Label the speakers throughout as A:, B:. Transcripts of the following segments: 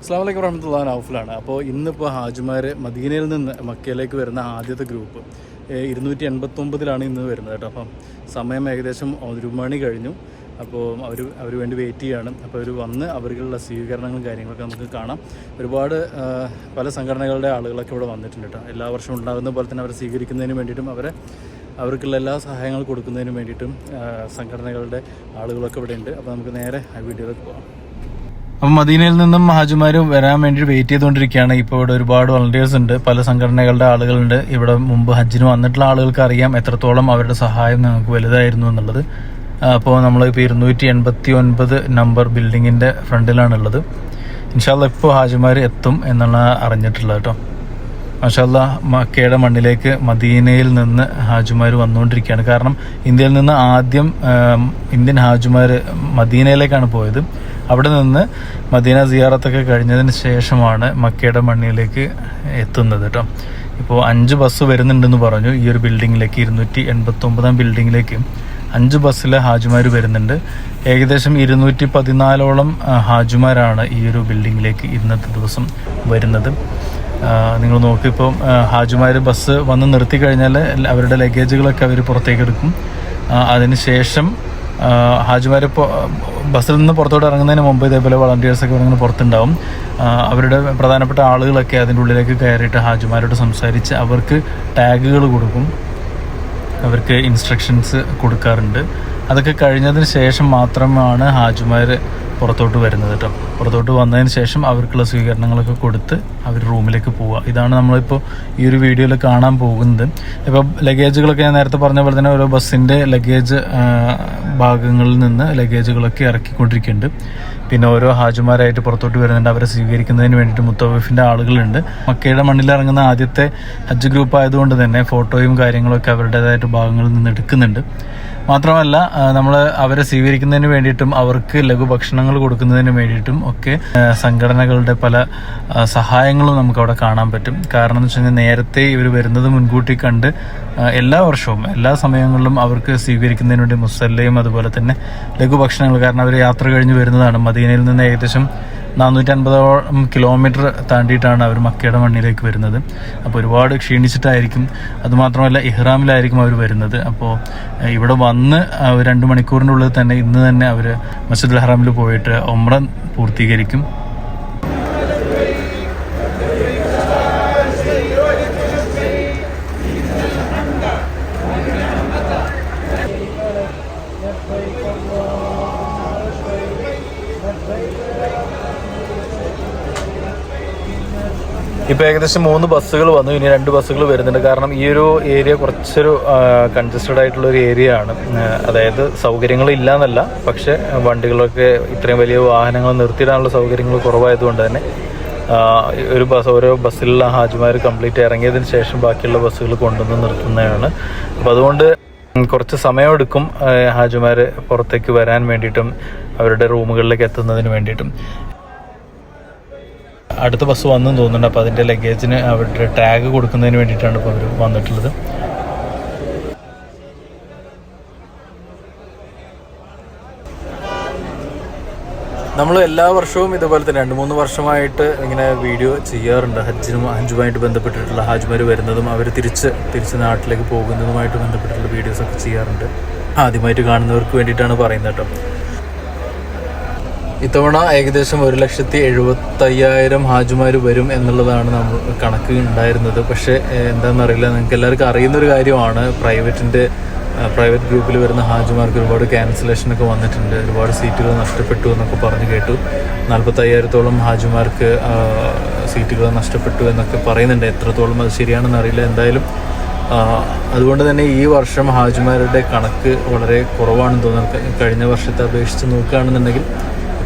A: അസ്സാം വലൈക്കും വറഹമത്തുള്ള നൗഫിലാണ് അപ്പോൾ ഇന്നിപ്പോൾ ഹാജിമാർ മദീനയിൽ നിന്ന് മക്കയിലേക്ക് വരുന്ന ആദ്യത്തെ ഗ്രൂപ്പ്. ഇരുന്നൂറ്റി എൺപത്തൊമ്പതിലാണ് ഇന്ന് വരുന്നത് കേട്ടോ. അപ്പം സമയം ഏകദേശം ഒരു മണി കഴിഞ്ഞു. അപ്പോൾ അവർ അവർ വേണ്ടി വെയിറ്റ് ചെയ്യാണ്. അപ്പോൾ അവർ വന്ന് അവർക്കുള്ള സ്വീകരണങ്ങളും കാര്യങ്ങളൊക്കെ നമുക്ക് കാണാം. ഒരുപാട് പല സംഘടനകളുടെ ആളുകളൊക്കെ ഇവിടെ വന്നിട്ടുണ്ട് കേട്ടോ. എല്ലാ വർഷവും ഉണ്ടാകുന്ന പോലെ തന്നെ അവരെ സ്വീകരിക്കുന്നതിന് വേണ്ടിയിട്ടും അവരെ അവർക്കുള്ള എല്ലാ സഹായങ്ങളും കൊടുക്കുന്നതിന് വേണ്ടിയിട്ടും സംഘടനകളുടെ ആളുകളൊക്കെ ഇവിടെ ഉണ്ട്. അപ്പോൾ നമുക്ക് നേരെ ആ വീഡിയോയിലേക്ക് പോകാം. അപ്പം മദീനയിൽ നിന്നും ഹാജിമാർ വരാൻ വേണ്ടി വെയിറ്റ് ചെയ്തുകൊണ്ടിരിക്കുകയാണ് ഇപ്പോൾ ഇവിടെ ഒരുപാട് വളണ്ടിയേഴ്സ് ഉണ്ട്. പല സംഘടനകളുടെ ആളുകളുണ്ട്. ഇവിടെ മുമ്പ് ഹജ്ജിന് വന്നിട്ടുള്ള ആളുകൾക്ക് അറിയാം എത്രത്തോളം അവരുടെ സഹായം ഞങ്ങൾക്ക് വലുതായിരുന്നു എന്നുള്ളത്. അപ്പോൾ നമ്മൾ ഇപ്പോൾ ഇരുന്നൂറ്റി എൺപത്തി ഒൻപത് നമ്പർ ബിൽഡിങ്ങിന്റെ ഫ്രണ്ടിലാണുള്ളത്. ഇൻഷാല്ല ഇപ്പോൾ ഹാജിമാർ എത്തും എന്നുള്ള അറിഞ്ഞിട്ടുള്ളത് കേട്ടോ. മാഷല്ല മക്കയുടെ മണ്ണിലേക്ക് മദീനയിൽ നിന്ന് ഹാജിമാർ വന്നുകൊണ്ടിരിക്കുകയാണ് കാരണം ഇന്ത്യയിൽ നിന്ന് ആദ്യം ഇന്ത്യൻ ഹാജിമാർ മദീനയിലേക്കാണ് പോയത്. അവിടെ നിന്ന് മദീന സിയാറത്തൊക്കെ കഴിഞ്ഞതിന് ശേഷമാണ് മക്കയുടെ മണ്ണിലേക്ക് എത്തുന്നത് കേട്ടോ. ഇപ്പോൾ അഞ്ച് ബസ് വരുന്നുണ്ടെന്ന് പറഞ്ഞു. ഈ ഒരു ബിൽഡിങ്ങിലേക്ക് ഇരുന്നൂറ്റി എൺപത്തി ഒമ്പതാം ബിൽഡിങ്ങിലേക്ക് അഞ്ച് ബസ്സിലെ ഹാജിമാർ വരുന്നുണ്ട്. ഏകദേശം ഇരുന്നൂറ്റി പതിനാലോളം ഹാജുമാരാണ് ഈ ഒരു ബിൽഡിങ്ങിലേക്ക് ഇന്നത്തെ ദിവസം വരുന്നത്. നിങ്ങൾ നോക്കി ഹാജുമാർ ബസ് വന്ന് നിർത്തി കഴിഞ്ഞാൽ അവരുടെ ലഗേജുകളൊക്കെ അവർ പുറത്തേക്ക് എടുക്കും. അതിനുശേഷം ഹാജിമാർ ബസ്സിൽ നിന്ന് പുറത്തോട്ട് ഇറങ്ങുന്നതിന് മുമ്പ് ഇതേപോലെ വളണ്ടിയേഴ്സൊക്കെ ഇറങ്ങുന്ന പുറത്തുണ്ടാവും. അവരുടെ പ്രധാനപ്പെട്ട ആളുകളൊക്കെ അതിന്റെ ഉള്ളിലേക്ക് കയറിയിട്ട് ഹാജിമാരോട് സംസാരിച്ച് അവർക്ക് ടാഗുകൾ കൊടുക്കും. അവർക്ക് ഇൻസ്ട്രക്ഷൻസ് കൊടുക്കാറുണ്ട്. അതൊക്കെ കഴിഞ്ഞതിന് ശേഷം മാത്രമാണ് ഹാജിമാർ പുറത്തോട്ട് വരുന്നത് കേട്ടോ പുറത്തോട്ട് വന്നതിന് ശേഷം അവർക്കുള്ള സ്വീകരണങ്ങളൊക്കെ കൊടുത്ത് അവർ റൂമിലേക്ക് പോവുക. ഇതാണ് നമ്മളിപ്പോൾ ഈ ഒരു വീഡിയോയിൽ കാണാൻ പോകുന്നത്. ഇപ്പോൾ ലഗേജുകളൊക്കെ ഞാൻ നേരത്തെ പറഞ്ഞ പോലെ തന്നെ ഓരോ ബസ്സിന്റെ ലഗേജ് ഭാഗങ്ങളിൽ നിന്ന് ലഗേജുകളൊക്കെ ഇറക്കിക്കൊണ്ടിരിക്കുന്നുണ്ട്. പിന്നെ ഓരോ ഹാജുമാരായിട്ട് പുറത്തോട്ട് വരുന്നുണ്ട്. അവരെ സ്വീകരിക്കുന്നതിന് വേണ്ടിയിട്ട് മുത്തവഫിന്റെ ആളുകളുണ്ട്. മക്കയുടെ മണ്ണിലിറങ്ങുന്ന ആദ്യത്തെ ഹജ്ജ് ഗ്രൂപ്പ് ആയതുകൊണ്ട് തന്നെ ഫോട്ടോയും കാര്യങ്ങളൊക്കെ അവരുടേതായിട്ട് ഭാഗങ്ങളിൽ നിന്ന് എടുക്കുന്നുണ്ട്. മാത്രമല്ല നമ്മൾ അവരെ സ്വീകരിക്കുന്നതിന് വേണ്ടിയിട്ടും അവർക്ക് ലഘുഭക്ഷണങ്ങൾ കൊടുക്കുന്നതിന് വേണ്ടിയിട്ടും ഒക്കെ സംഘടനകളുടെ പല സഹായങ്ങളും നമുക്ക് അവിടെ കാണാൻ പറ്റും. കാരണം എന്ന് വെച്ച് കഴിഞ്ഞാൽ നേരത്തെ ഇവർ വരുന്നത് മുൻകൂട്ടി കണ്ട് എല്ലാ വർഷവും എല്ലാ സമയങ്ങളിലും അവർക്ക് സ്വീകരിക്കുന്നതിന് വേണ്ടി മുസല്ലയും അതുപോലെ തന്നെ ലഘുഭക്ഷണങ്ങൾ കാരണം അവർ യാത്ര കഴിഞ്ഞ് വരുന്നതാണ്. മദീനയിൽ നിന്ന് ഏകദേശം നാനൂറ്റി അൻപതോളം കിലോമീറ്റർ താണ്ടിയിട്ടാണ് അവർ മക്കയുടെ മണ്ണിലേക്ക് വരുന്നത്. അപ്പോൾ ഒരുപാട് ക്ഷീണിച്ചിട്ടായിരിക്കും. അതുമാത്രമല്ല ഇഹ്റാമിലായിരിക്കും അവർ വരുന്നത്. അപ്പോൾ ഇവിടെ വന്ന് രണ്ട് മണിക്കൂറിന്റെ ഉള്ളിൽ തന്നെ ഇന്ന് തന്നെ അവർ മസ്ജിദുൽ ഹറാമിൽ പോയിട്ട് ഒമ്ര പൂർത്തീകരിക്കും. ഇപ്പോൾ ഏകദേശം മൂന്ന് ബസ്സുകൾ വന്നു ഇനി രണ്ട് ബസ്സുകൾ വരുന്നുണ്ട്. കാരണം ഈ ഒരു ഏരിയ കുറച്ചൊരു കൺജസ്റ്റഡ് ആയിട്ടുള്ള ഒരു ഏരിയ ആണ്. അതായത് സൗകര്യങ്ങൾ ഇല്ല എന്നല്ല പക്ഷെ വണ്ടികളൊക്കെ ഇത്രയും വലിയ വാഹനങ്ങൾ നിർത്തിയിടാനുള്ള സൗകര്യങ്ങൾ കുറവായതുകൊണ്ട് തന്നെ ഒരു ബസ് ഓരോ ബസ്സിലുള്ള ഹാജിമാർ കംപ്ലീറ്റ് ഇറങ്ങിയതിന് ശേഷം ബാക്കിയുള്ള ബസ്സുകൾ കൊണ്ടുവന്ന് നിർത്തുന്നതാണ്. അപ്പോൾ അതുകൊണ്ട് കുറച്ച് സമയമെടുക്കും ഹാജിമാർ പുറത്തേക്ക് വരാൻ വേണ്ടിയിട്ടും അവരുടെ റൂമുകളിലേക്ക് എത്തുന്നതിന് വേണ്ടിയിട്ടും. അടുത്ത ബസ് വന്നെന്ന് തോന്നുന്നുണ്ട്. അപ്പോൾ അതിന്റെ ലഗേജിന് അവരുടെ ടാഗ് കൊടുക്കുന്നതിന് വേണ്ടിയിട്ടാണ് ഇപ്പോൾ അവർ വന്നിട്ടുള്ളത്. നമ്മൾ എല്ലാ വർഷവും ഇതുപോലെ തന്നെ രണ്ട് മൂന്ന് വർഷമായിട്ട് ഇങ്ങനെ വീഡിയോ ചെയ്യാറുണ്ട്. ഹജ്ജിനും ഹജ്ജുമായിട്ട് ബന്ധപ്പെട്ടിട്ടുള്ള ഹാജ്മാർ വരുന്നതും അവർ തിരിച്ച് തിരിച്ച് നാട്ടിലേക്ക് പോകുന്നതുമായിട്ട് ബന്ധപ്പെട്ടിട്ടുള്ള വീഡിയോസൊക്കെ ചെയ്യാറുണ്ട്. ആദ്യമായിട്ട് കാണുന്നവർക്ക് വേണ്ടിയിട്ടാണ് പറയുന്നത് കേട്ടോ. ഇത്തവണ ഏകദേശം ഒരു ലക്ഷത്തി എഴുപത്തയ്യായിരം ഹാജുമാർ വരും എന്നുള്ളതാണ് നമ്മൾ കണക്ക് ഉണ്ടായിരുന്നത്. പക്ഷേ എന്താണെന്നറിയില്ല നിങ്ങൾക്ക് എല്ലാവർക്കും അറിയുന്ന ഒരു കാര്യമാണ് പ്രൈവറ്റിന്റെ പ്രൈവറ്റ് ഗ്രൂപ്പിൽ വരുന്ന ഹാജിമാർക്ക് ഒരുപാട് ക്യാൻസലേഷനൊക്കെ വന്നിട്ടുണ്ട്. ഒരുപാട് സീറ്റുകൾ നഷ്ടപ്പെട്ടു എന്നൊക്കെ പറഞ്ഞു കേട്ടു. നാൽപ്പത്തയ്യായിരത്തോളം ഹാജിമാർക്ക് സീറ്റുകൾ നഷ്ടപ്പെട്ടു എന്നൊക്കെ പറയുന്നുണ്ട്. എത്രത്തോളം അത് ശരിയാണെന്ന് അറിയില്ല. എന്തായാലും അതുകൊണ്ട് തന്നെ ഈ വർഷം ഹാജിമാരുടെ കണക്ക് വളരെ കുറവാണെന്ന് തോന്നുന്നു. കഴിഞ്ഞ വർഷത്തെ അപേക്ഷിച്ച് നോക്കുകയാണെന്നുണ്ടെങ്കിൽ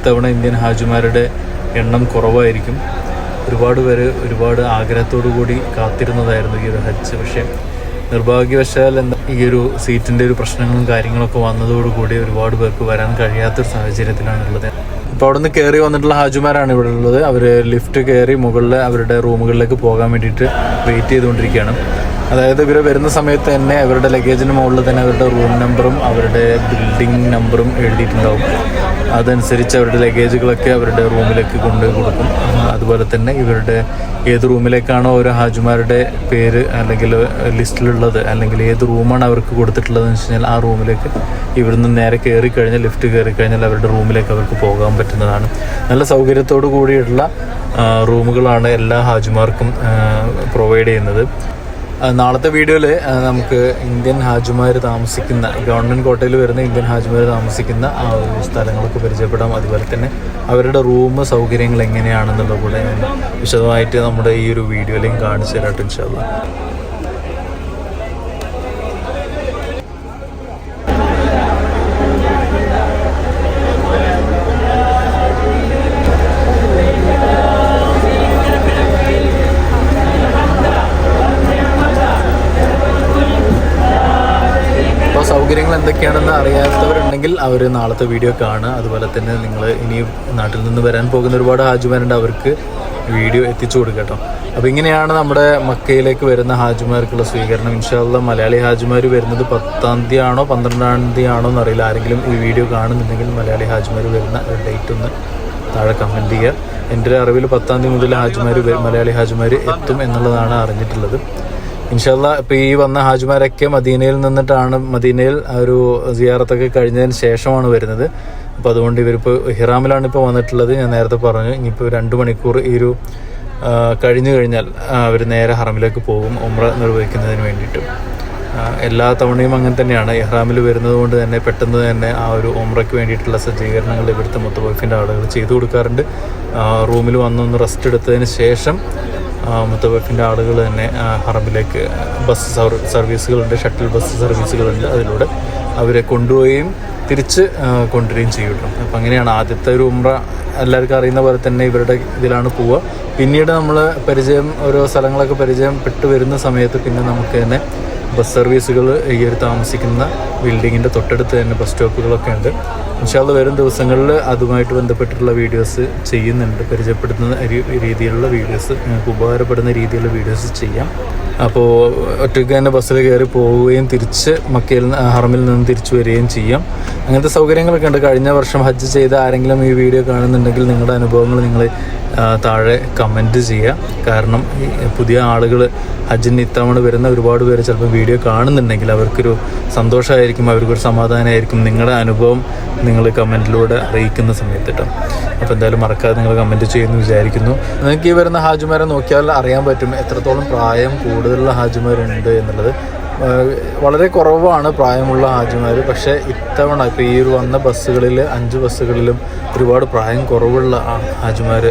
A: ഇത്തവണ ഇന്ത്യൻ ഹാജിമാരുടെ എണ്ണം കുറവായിരിക്കും. ഒരുപാട് പേര് ഒരുപാട് ആഗ്രഹത്തോടു കൂടി കാത്തിരുന്നതായിരുന്നു ഈ ഒരു ഹജ്ജ്. പക്ഷേ നിർഭാഗ്യവശാൽ എന്താ ഈ ഒരു സീറ്റിന്റെ ഒരു പ്രശ്നങ്ങളും കാര്യങ്ങളൊക്കെ വന്നതോടുകൂടി ഒരുപാട് പേർക്ക് വരാൻ കഴിയാത്തൊരു സാഹചര്യത്തിലാണുള്ളത്. അപ്പോൾ അവിടെ നിന്ന് കയറി വന്നിട്ടുള്ള ഹാജുമാരാണ് ഇവിടെ ഉള്ളത്. അവർ ലിഫ്റ്റ് കയറി മുകളിൽ അവരുടെ റൂമുകളിലേക്ക് പോകാൻ വേണ്ടിയിട്ട് വെയിറ്റ് ചെയ്തുകൊണ്ടിരിക്കുകയാണ്. അതായത് ഇവർ വരുന്ന സമയത്ത് തന്നെ അവരുടെ ലഗേജിന് മുകളിൽ തന്നെ അവരുടെ റൂം നമ്പറും അവരുടെ ബിൽഡിംഗ് നമ്പറും എഴുതിയിട്ടുണ്ടാവും. അതനുസരിച്ച് അവരുടെ ലഗേജുകളൊക്കെ അവരുടെ റൂമിലേക്ക് കൊണ്ട് കൊടുക്കും. അതുപോലെ തന്നെ ഇവരുടെ ഏത് റൂമിലേക്കാണോ ഓരോ ഹാജിമാരുടെ പേര് അല്ലെങ്കിൽ ലിസ്റ്റിലുള്ളത് അല്ലെങ്കിൽ ഏത് റൂമാണ് അവർക്ക് കൊടുത്തിട്ടുള്ളതെന്ന് വെച്ച് കഴിഞ്ഞാൽ ആ റൂമിലേക്ക് ഇവിടുന്ന് നേരെ കയറി കഴിഞ്ഞാൽ ലിഫ്റ്റ് കയറി കഴിഞ്ഞാൽ അവരുടെ റൂമിലേക്ക് അവർക്ക് പോകാൻ പറ്റുന്നതാണ്. നല്ല സൗകര്യത്തോടു കൂടിയുള്ള റൂമുകളാണ് എല്ലാ ഹാജിമാർക്കും പ്രൊവൈഡ് ചെയ്യുന്നത്. നാളത്തെ വീഡിയോയിൽ നമുക്ക് ഇന്ത്യൻ ഹാജിമാർ താമസിക്കുന്ന ഗവൺമെന്റ് കോട്ടയിൽ വരുന്ന ഇന്ത്യൻ ഹാജിമാർ താമസിക്കുന്ന ആ ഒരു സ്ഥലങ്ങളൊക്കെ പരിചയപ്പെടാം. അതുപോലെ തന്നെ അവരുടെ റൂം സൗകര്യങ്ങൾ എങ്ങനെയാണെന്നുള്ള കൂടെ വിശദമായിട്ട് നമ്മുടെ ഈ ഒരു വീഡിയോയിലേയും കാണിച്ചു തരാം ഇൻഷാല്ല അവർ നാളത്തെ വീഡിയോ കാണുക അതുപോലെ തന്നെ നിങ്ങൾ ഇനി നാട്ടിൽ നിന്ന് വരാൻ പോകുന്ന ഒരുപാട് ഹാജിമാരുണ്ട്. അവർക്ക് വീഡിയോ എത്തിച്ചു കൊടുക്കട്ടോ കേട്ടോ. അപ്പോൾ ഇങ്ങനെയാണ് നമ്മുടെ മക്കയിലേക്ക് വരുന്ന ഹാജിമാർക്കുള്ള സ്വീകരണം. ഇൻഷാല്ല മലയാളി ഹാജിമാർ വരുന്നത് പത്താം തീയതി ആണോ പന്ത്രണ്ടാം തീയതി ആണോ എന്നറിയില്ല. ആരെങ്കിലും ഈ വീഡിയോ കാണുന്നുണ്ടെങ്കിൽ മലയാളി ഹാജിമാർ വരുന്ന ഡേറ്റ് ഒന്ന് താഴെ കമന്റ് ചെയ്യുക. എന്റെ അറിവിൽ പത്താം തീയതി മുതൽ ഹാജിമാർ മലയാളി ഹാജിമാർ എത്തും എന്നുള്ളതാണ് അറിഞ്ഞിട്ടുള്ളത്. ഇൻഷാല്ല ഇപ്പോൾ ഈ വന്ന ഹാജിമാരൊക്കെ മദീനയിൽ നിന്നിട്ടാണ് മദീനയിൽ ഒരു സിയാറത്തൊക്കെ കഴിഞ്ഞതിന് ശേഷമാണ് വരുന്നത്. അപ്പോൾ അതുകൊണ്ട് ഇവരിപ്പോൾ ഹിറാമിലാണ് ഇപ്പോൾ വന്നിട്ടുള്ളത്. ഞാൻ നേരത്തെ പറഞ്ഞു ഇനിയിപ്പോൾ രണ്ട് മണിക്കൂർ ഈ ഒരു കഴിഞ്ഞു കഴിഞ്ഞാൽ അവർ നേരെ ഹറമിലേക്ക് പോകും ഉമ്ര നിർവഹിക്കുന്നതിന് വേണ്ടിയിട്ട്. എല്ലാ തവണയും അങ്ങനെ തന്നെയാണ്. ഇഹ്റാമിൽ വരുന്നത് കൊണ്ട് തന്നെ പെട്ടെന്ന് തന്നെ ആ ഒരു ഉമ്രയ്ക്ക് വേണ്ടിയിട്ടുള്ള സജ്ജീകരണങ്ങൾ ഇവിടുത്തെ മുത്തവഫിന്റെ ആളുകൾ ചെയ്തു കൊടുക്കാറുണ്ട്. റൂമിൽ വന്നൊന്ന് റെസ്റ്റ് എടുത്തതിന് ശേഷം മുത്തവഫിന്റെ ആളുകൾ തന്നെ ഹറമിലേക്ക് ബസ് സർവീസുകളുണ്ട് ഷട്ടിൽ ബസ് സർവീസുകളുണ്ട് അതിലൂടെ അവരെ കൊണ്ടുപോവുകയും തിരിച്ച് കൊണ്ടുവരികയും ചെയ്യും അപ്പം അങ്ങനെയാണ് ആദ്യത്തെ ഒരു ഉമ്ര എല്ലാവർക്കും അറിയുന്ന പോലെ തന്നെ ഇവരുടെ ഇതിലാണ് പോവുക. പിന്നീട് നമ്മൾ പരിചയം ഓരോ സ്ഥലങ്ങളൊക്കെ പരിചയപ്പെട്ട് വരുന്ന സമയത്ത് പിന്നെ നമുക്ക് തന്നെ ബസ് സർവീസുകൾ ഈ ഒരു താമസിക്കുന്ന ബിൽഡിങ്ങിന്റെ തൊട്ടടുത്ത് തന്നെ ബസ് സ്റ്റോപ്പുകളൊക്കെ ഉണ്ട്. ഇൻഷാല്ല വരും ദിവസങ്ങളിൽ അതുമായിട്ട് ബന്ധപ്പെട്ടിട്ടുള്ള വീഡിയോസ് ചെയ്യുന്നുണ്ട്. പരിചയപ്പെടുത്തുന്ന രീതിയിലുള്ള വീഡിയോസ് നിങ്ങൾക്ക് ഉപകാരപ്പെടുന്ന രീതിയിലുള്ള വീഡിയോസ് ചെയ്യാം. അപ്പോൾ ഒറ്റയ്ക്ക് തന്നെ ബസ്സിൽ കയറി പോവുകയും തിരിച്ച് മക്കയിൽ ഹറമിൽ നിന്ന് തിരിച്ചു വരികയും ചെയ്യാം. അങ്ങനത്തെ സൗകര്യങ്ങളൊക്കെ ഉണ്ട്. കഴിഞ്ഞ വർഷം ഹജ്ജ് ചെയ്ത ആരെങ്കിലും ഈ വീഡിയോ കാണുന്നുണ്ടെങ്കിൽ നിങ്ങളുടെ അനുഭവങ്ങൾ നിങ്ങൾ താഴെ കമന്റ് ചെയ്യുക. കാരണം പുതിയ ആളുകൾ ഹജ്ജിന് ഇത്തവണ വരുന്ന ഒരുപാട് പേര് ചിലപ്പോൾ വീഡിയോ കാണുന്നുണ്ടെങ്കിൽ അവർക്കൊരു സന്തോഷമായിരിക്കും അവർക്കൊരു സമാധാനമായിരിക്കും നിങ്ങളുടെ അനുഭവം നിങ്ങൾ കമന്റിലൂടെ അറിയിക്കുന്ന സമയത്ത് കേട്ടോ. അപ്പോൾ എന്തായാലും മറക്കാതെ നിങ്ങൾ കമന്റ് ചെയ്യുമെന്ന് വിചാരിക്കുന്നു. നിങ്ങൾക്ക് ഈ വരുന്ന ഹാജുമാരെ നോക്കിയാൽ അറിയാൻ പറ്റും എത്രത്തോളം പ്രായം കൂടുതലുള്ള ഹാജിമാരുണ്ട് എന്നുള്ളത്. വളരെ കുറവാണ് പ്രായമുള്ള ഹാജിമാർ പക്ഷേ ഇത്തവണ ഇപ്പോൾ ഈ ഒരു വന്ന ബസ്സുകളിൽ അഞ്ച് ബസ്സുകളിലും ഒരുപാട് പ്രായം കുറവുള്ള ഹാജിമാർ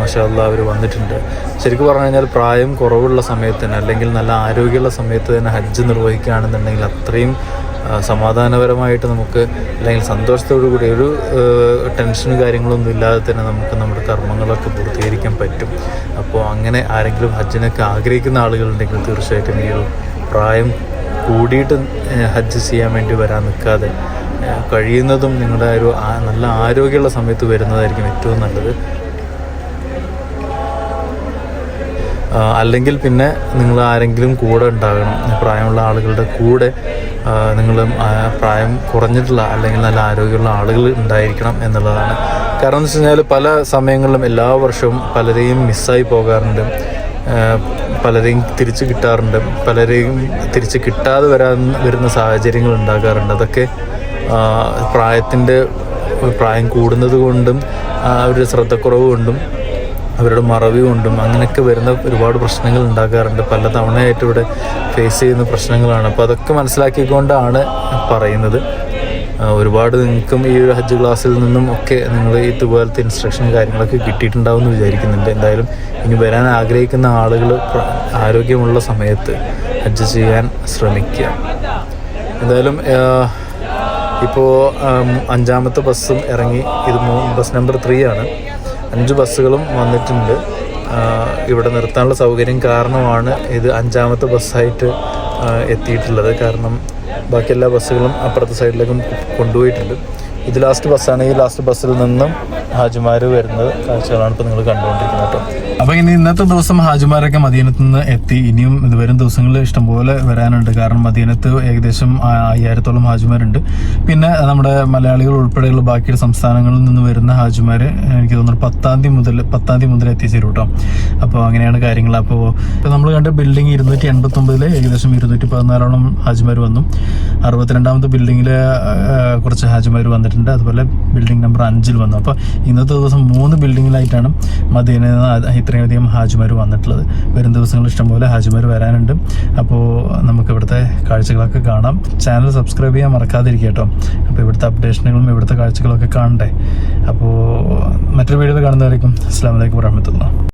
A: മഷാല്ല അവർ വന്നിട്ടുണ്ട്. ശരിക്കും പറഞ്ഞു കഴിഞ്ഞാൽ പ്രായം കുറവുള്ള സമയത്ത് തന്നെ അല്ലെങ്കിൽ നല്ല ആരോഗ്യമുള്ള സമയത്ത് തന്നെ ഹജ്ജ് നിർവഹിക്കുകയാണെന്നുണ്ടെങ്കിൽ അത്രയും സമാധാനപരമായിട്ട് നമുക്ക് അല്ലെങ്കിൽ സന്തോഷത്തോടു കൂടി ഒരു ടെൻഷനും കാര്യങ്ങളൊന്നും ഇല്ലാതെ തന്നെ നമുക്ക് നമ്മുടെ കർമ്മങ്ങളൊക്കെ പൂർത്തീകരിക്കാൻ പറ്റും. അപ്പോൾ അങ്ങനെ ആരെങ്കിലും ഹജ്ജിനൊക്കെ ആഗ്രഹിക്കുന്ന ആളുകളുണ്ടെങ്കിൽ തീർച്ചയായിട്ടും ഈ ഒരു പ്രായം കൂടിയിട്ട് ഹജ്ജ് ചെയ്യാൻ വേണ്ടി വരാൻ നിൽക്കാതെ കഴിയുന്നതും നിങ്ങളുടെ ഒരു നല്ല ആരോഗ്യമുള്ള സമയത്ത് വരുന്നതായിരിക്കും ഏറ്റവും നല്ലത്. അല്ലെങ്കിൽ പിന്നെ നിങ്ങൾ ആരെങ്കിലും കൂടെ ഉണ്ടാകണം. പ്രായമുള്ള ആളുകളുടെ കൂടെ നിങ്ങൾ പ്രായം കുറഞ്ഞിട്ടുള്ള അല്ലെങ്കിൽ നല്ല ആരോഗ്യമുള്ള ആളുകൾ ഉണ്ടായിരിക്കണം എന്നുള്ളതാണ്. കാരണം എന്ന് വെച്ച് കഴിഞ്ഞാൽ പല സമയങ്ങളിലും എല്ലാ വർഷവും പലരെയും മിസ്സായി പോകാറുണ്ട്. പലരെയും തിരിച്ച് കിട്ടാറുണ്ട്. പലരെയും തിരിച്ച് കിട്ടാതെ വരാൻ വരുന്ന സാഹചര്യങ്ങൾ ഉണ്ടാകാറുണ്ട്. അതൊക്കെ പ്രായത്തിന്റെ പ്രായം കൂടുന്നത് കൊണ്ടും അവരുടെ ശ്രദ്ധക്കുറവ് കൊണ്ടും അവരുടെ മറവി കൊണ്ടും അങ്ങനെയൊക്കെ വരുന്ന ഒരുപാട് പ്രശ്നങ്ങൾ ഉണ്ടാകാറുണ്ട്. പല തവണയായിട്ട് ഇവിടെ ഫേസ് ചെയ്യുന്ന പ്രശ്നങ്ങളാണ്. അപ്പോൾ അതൊക്കെ മനസ്സിലാക്കിക്കൊണ്ടാണ് പറയുന്നത്. ഒരുപാട് നിങ്ങൾക്കും ഈ ഒരു ഹജ്ജ് ക്ലാസ്സിൽ നിന്നും ഒക്കെ നിങ്ങൾ ഇതുപോലത്തെ ഇൻസ്ട്രക്ഷൻ കാര്യങ്ങളൊക്കെ കിട്ടിയിട്ടുണ്ടാവും എന്ന് വിചാരിക്കുന്നുണ്ട്. എന്തായാലും ഇനി വരാൻ ആഗ്രഹിക്കുന്ന ആളുകൾ ആരോഗ്യമുള്ള സമയത്ത് ഹജ്ജ് ചെയ്യാൻ ശ്രമിക്കുക. എന്തായാലും ഇപ്പോൾ അഞ്ചാമത്തെ ബസ്സും ഇറങ്ങി. ഇത് ബസ് നമ്പർ ത്രീ ആണ്. അഞ്ച് ബസ്സുകളും വന്നിട്ടുണ്ട്. ഇവിടെ നിർത്താനുള്ള സൗകര്യം കാരണമാണ് ഇത് അഞ്ചാമത്തെ ബസ്സായിട്ട് എത്തിയിട്ടുള്ളത്. കാരണം ബാക്കി എല്ലാ ബസ്സുകളും അപ്പുറത്തെ സൈഡിലേക്കും കൊണ്ടുപോയിട്ടുണ്ട്. ഇത് ലാസ്റ്റ് ബസ്സാണ്. ഈ ലാസ്റ്റ് ബസ്സിൽ നിന്നും ഹാജിമാർ വരുന്നത് കാഴ്ചകളാണ് ഇപ്പോൾ നിങ്ങൾ കണ്ടുകൊണ്ടിരിക്കുന്നത് കേട്ടോ. അപ്പൊ ഇനി ഇന്നത്തെ ദിവസം ഹാജിമാരൊക്കെ മദീനത്ത് നിന്ന് എത്തി. ഇനിയും വരും ദിവസങ്ങളിൽ ഇഷ്ടംപോലെ വരാനുണ്ട്. കാരണം മദീനത്ത് ഏകദേശം അയ്യായിരത്തോളം ഹാജിമാരുണ്ട്. പിന്നെ നമ്മുടെ മലയാളികൾ ഉൾപ്പെടെയുള്ള ബാക്കി സംസ്ഥാനങ്ങളിൽ നിന്ന് വരുന്ന ഹാജിമാർ എനിക്ക് തോന്നുന്നു പത്താം തീയതി മുതൽ പത്താം തീയതി മുതൽ എത്തിച്ചേരും കേട്ടോ. അപ്പോൾ അങ്ങനെയാണ് കാര്യങ്ങൾ. അപ്പോൾ നമ്മൾ കണ്ട ബിൽഡിംഗ് ഇരുന്നൂറ്റി എൺപത്തൊമ്പതിൽ ഏകദേശം ഇരുന്നൂറ്റി പതിനാലോളം ഹാജിമാർ വന്നു. അറുപത്തിരണ്ടാമത്തെ ബിൽഡിങ്ങിൽ കുറച്ച് ഹാജിമാർ വന്നിട്ടുണ്ട്. അതുപോലെ ബിൽഡിംഗ് നമ്പർ അഞ്ചിൽ വന്നു. അപ്പോൾ ഇന്നത്തെ ദിവസം മൂന്ന് ബിൽഡിങ്ങിലായിട്ടാണ് മദീനയിൽ നിന്ന് അധികം ഹാജിമാർ വന്നിട്ടുള്ളത്. വരും ദിവസങ്ങൾ ഇഷ്ടംപോലെ ഹാജിമാർ വരാനുണ്ട്. അപ്പോൾ നമുക്ക് ഇവിടുത്തെ കാഴ്ചകളൊക്കെ കാണാം. ചാനൽ സബ്സ്ക്രൈബ് ചെയ്യാൻ മറക്കാതിരിക്കുക കേട്ടോ. അപ്പോൾ ഇവിടുത്തെ അപ്ഡേഷനുകളും ഇവിടുത്തെ കാഴ്ചകളൊക്കെ കാണണ്ടേ? അപ്പോൾ മറ്റൊരു വീഡിയോയിൽ കാണുന്നവരേക്കും അസ്സാം വലൈക്കും വരഹമത്തുള്ള